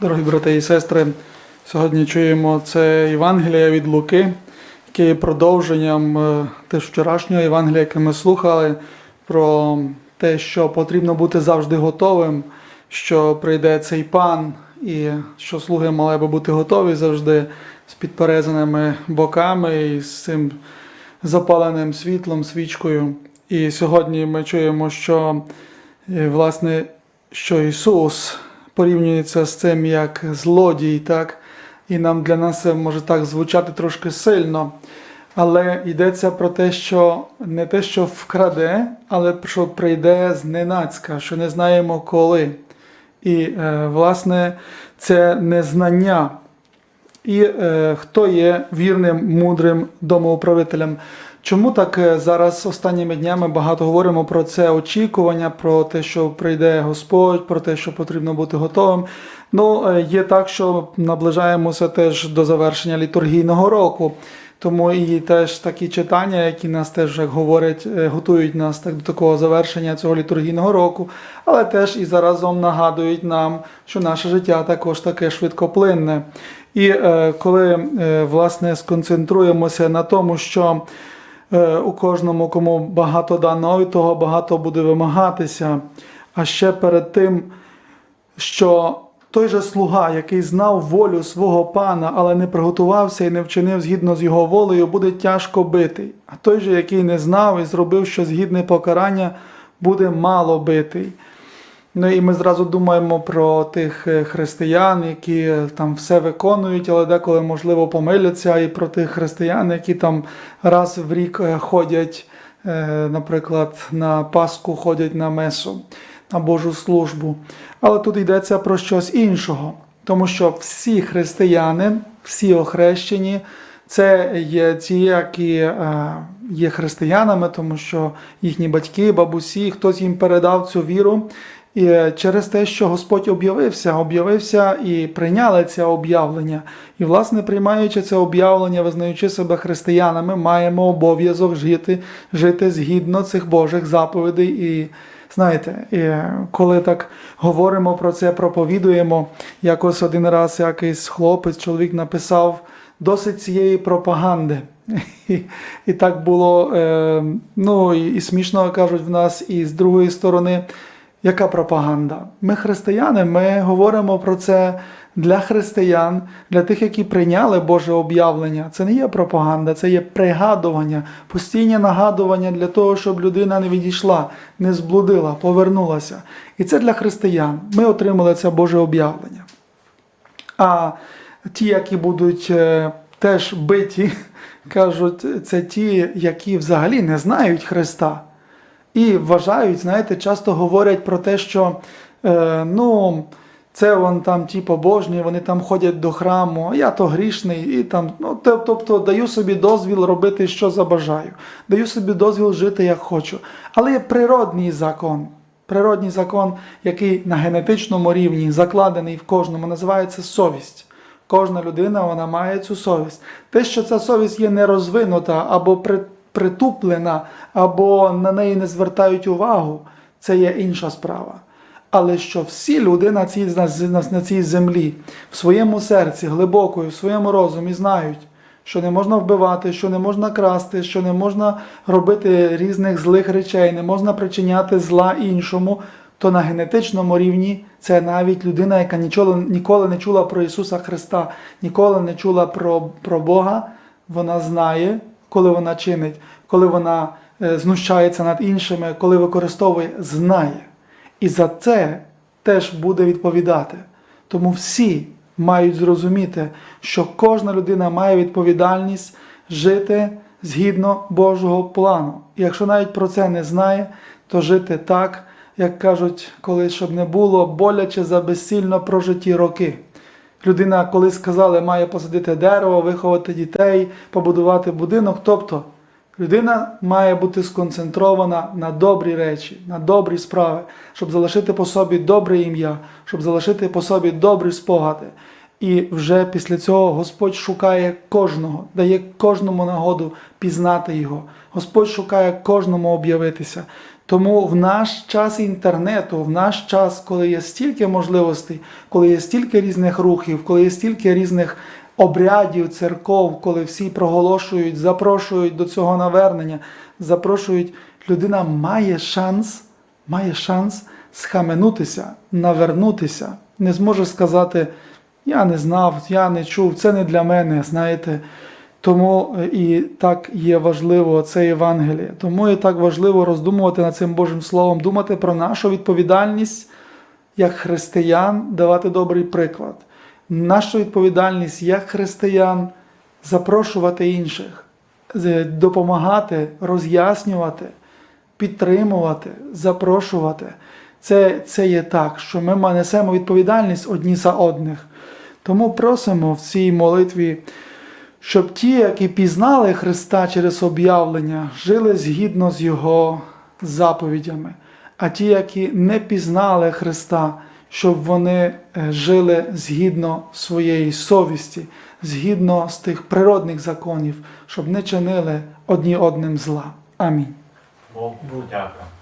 Дорогі брати і сестри, сьогодні чуємо це Євангелія від Луки, яке є продовженням е, теж вчорашнього Євангелія, яке ми слухали, про те, що потрібно бути завжди готовим, що прийде цей пан, і що слуги мали би бути готові завжди з підперезаними боками і з цим запаленим світлом, свічкою. І сьогодні ми чуємо, що е, власне, що Ісус порівнюється з цим як злодій, так? І нам для нас це може так звучати трошки сильно. Але йдеться про те, що не те, що вкраде, але що прийде зненацька, що не знаємо коли. І, е, власне, це незнання. І е, хто є вірним, мудрим домоуправителем. Чому так е, зараз останніми днями багато говоримо про це очікування, про те, що прийде Господь, про те, що потрібно бути готовим. Ну, е, є так, що наближаємося теж до завершення літургійного року. Тому і теж такі читання, які нас теж як говорять, е, готують нас так до такого завершення цього літургійного року, але теж і заразом нагадують нам, що наше життя також таке швидкоплинне. І е, коли е, власне сконцентруємося на тому, що у кожному, кому багато дано, і того багато буде вимагатися. А ще перед тим, що той же слуга, який знав волю свого пана, але не приготувався і не вчинив згідно з його волею, буде тяжко битий. А той же, який не знав і зробив щось гідне покарання, буде мало битий. Ну і ми зразу думаємо про тих е, християн, які там все виконують, але деколи, можливо, помиляться, і про тих християн, які там раз в рік е, ходять, е, наприклад, на Пасху ходять на месу, на Божу службу. Але тут йдеться про щось іншого, тому що всі християни, всі охрещені, це є ті, які є християнами, тому що їхні батьки, бабусі, хтось їм передав цю віру. І е, через те, що Господь об'явився, об'явився і прийняли це об'явлення. І, власне, приймаючи це об'явлення, визнаючи себе християнами, маємо обов'язок жити, жити згідно цих Божих заповідей. І знаєте, і е, коли так говоримо про це, проповідуємо, якось один раз якийсь хлопець, чоловік написав досить цієї пропаганди. І, і так було, е, ну і, і смішно кажуть в нас, і з другої сторони. Яка пропаганда? Ми християни, ми говоримо про це для християн, для тих, які прийняли Боже об'явлення. Це не є пропаганда, це є пригадування, постійне нагадування для того, щоб людина не відійшла, не зблудила, повернулася. І це для християн. Ми отримали це Боже об'явлення. А ті, які будуть е, теж биті, кажуть, це ті, які взагалі не знають Христа. І вважають, знаєте, часто говорять про те, що е, ну, це вон там ті побожні, вони там ходять до храму, а я то грішний, і там, ну, тобто даю собі дозвіл робити, що забажаю, даю собі дозвіл жити, як хочу. Але є природній закон. Природній закон, який на генетичному рівні закладений в кожному, називається совість. Кожна людина вона має цю совість. Те, що ця совість є нерозвинута або при, притуплена, або на неї не звертають увагу, це є інша справа. Але що всі люди на цій, на, на, цій землі в своєму серці, глибокою, в своєму розумі знають, що не можна вбивати, що не можна красти, що не можна робити різних злих речей, не можна причиняти зла іншому, то на генетичному рівні це навіть людина, яка нічоли, ніколи не чула про Ісуса Христа, ніколи не чула про, про Бога, вона знає, коли вона чинить, коли вона е, знущається над іншими, коли використовує, знає. І за це теж буде відповідати. Тому всі мають зрозуміти, що кожна людина має відповідальність жити згідно Божого плану. І якщо навіть про це не знає, то жити так, як кажуть, колись, щоб не було боляче за безсильно прожиті роки. Людина, коли сказали, має посадити дерево, виховати дітей, побудувати будинок. Тобто людина має бути сконцентрована на добрі речі, на добрі справи, щоб залишити по собі добре ім'я, щоб залишити по собі добрі спогади. І вже після цього Господь шукає кожного, дає кожному нагоду пізнати його. Господь шукає кожному об'явитися. Тому в наш час інтернету, в наш час, коли є стільки можливостей, коли є стільки різних рухів, коли є стільки різних обрядів, церков, коли всі проголошують, запрошують до цього навернення, запрошують, людина має шанс, має шанс схаменутися, навернутися, не зможе сказати, я не знав, я не чув, це не для мене, знаєте. Тому е, і так є важливо це Євангеліє. Тому і так важливо роздумувати над цим Божим Словом, думати про нашу відповідальність як християн, давати добрий приклад. Наша відповідальність як християн запрошувати інших, допомагати, роз'яснювати, підтримувати, запрошувати. Це, це є так, що ми несемо відповідальність одні за одних. Тому просимо в цій молитві щоб ті, які пізнали Христа через об'явлення, жили згідно з Його заповідями, а ті, які не пізнали Христа, щоб вони е, жили згідно своєї совісті, згідно з тих природних законів, щоб не чинили одні одним зла. Амінь. Бог дякую.